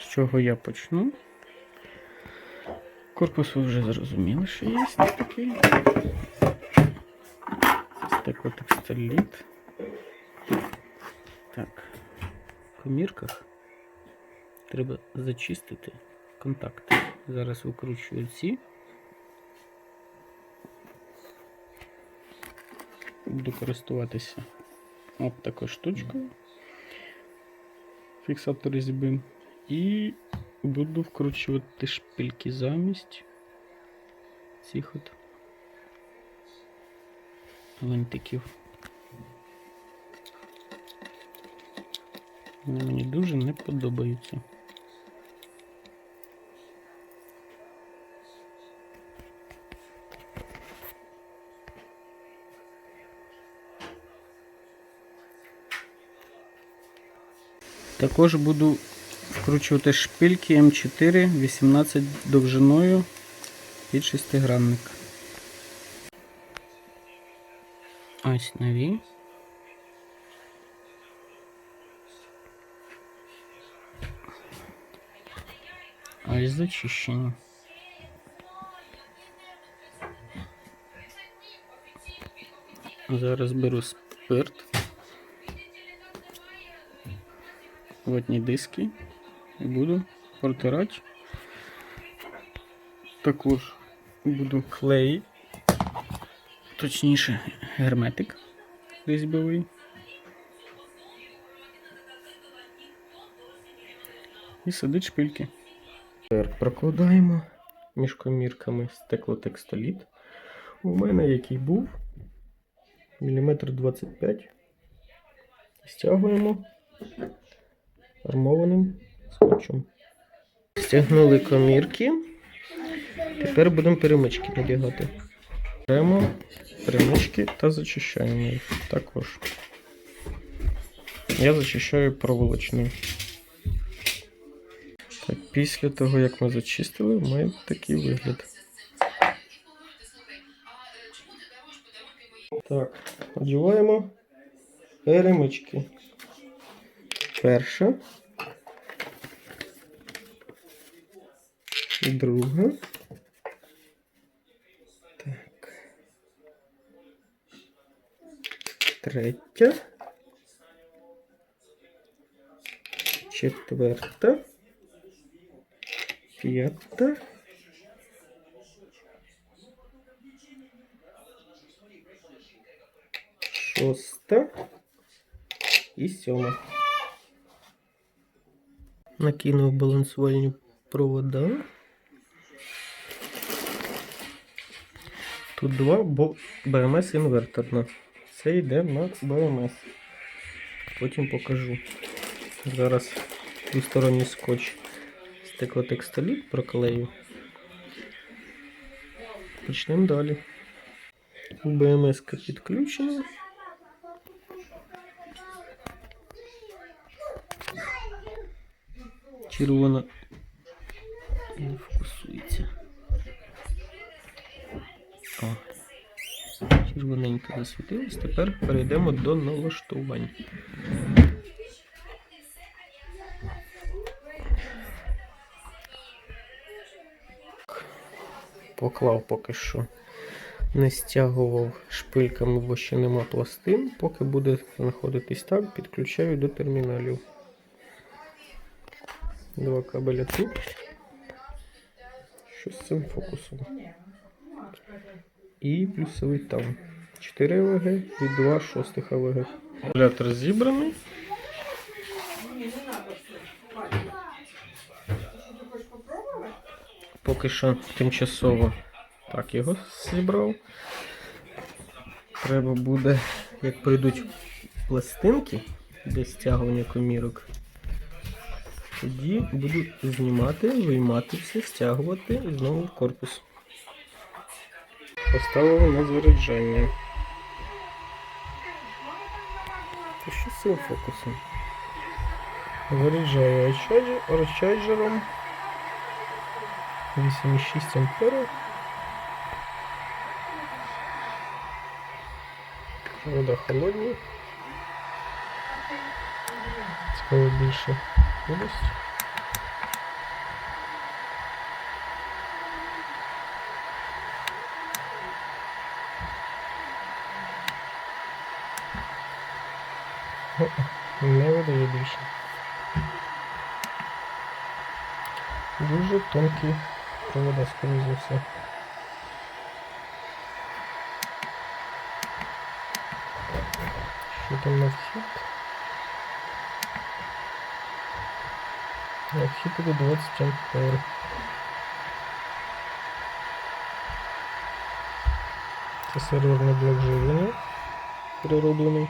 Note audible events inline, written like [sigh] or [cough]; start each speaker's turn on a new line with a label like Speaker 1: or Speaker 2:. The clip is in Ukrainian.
Speaker 1: З чого я почну? Корпус ви вже зрозуміли, що є такий. Стеклотекстиліт. Так. В комірках треба зачистити контакти. Зараз викручую ці. Буду користуватися от такою штучкою. Фіксатор різьби. І буду вкручувати шпильки замість цих от гвинтиків. Вони мені дуже не подобаються. Також буду вкручувати шпильки М4 18 довжиною під шестигранник. Ось нові. Ось зачищені. Зараз беру спирт. Ватні диски буду протирати. Також буду клей, точніше герметик різьбовий. І садить шпильки. Тепер прокладаємо між комірками стеклотекстоліт. У мене який був міліметр 25. Стягуємо армованим скотчем. Стягнули комірки. Тепер будемо перемички надягати. Беремо перемички та зачищаємо їх також. Я зачищаю проволочною. Так, після того, як ми зачистили, має такий вигляд. Так, одіваємо перемички. Перша. Друга. Так. Третя. Четверта. П'ята. Шоста. І сьома. Накинув балансувальні провода. Тут два, бо БМС інверторна. Це йде на БМС. Потім покажу. Зараз двосторонній скотч стеклотекстоліт проклею. Почнемо далі. БМС підключена. Червона О. Червоненько засвітилось. Тепер перейдемо до налаштувань. Поклав поки що. Не стягував шпильками, бо ще нема пластин. Поки буде знаходитись так, підключаю до терміналів. Два кабеля тут. Що з цим фокусом? І плюсовий там. 4 АВГ і 2 шостих АВГ. Акумулятор зібраний. Поки що тимчасово так його зібрав. Треба буде, як прийдуть пластинки для стягування комірок, тоді буду знімати, виймати все, стягувати і знову в корпус. Поставив на заряджання. Та що з цим фокусом? Заряджаю розчайджером 8,6 амперів. Вода холодна. Цікаво більше область. [laughs] Не видає більше. Дуже тонкі провода, скоріш за все. Що там на вхід? На вхід іде 20 ампер. Це серверний блок живлення перероблений.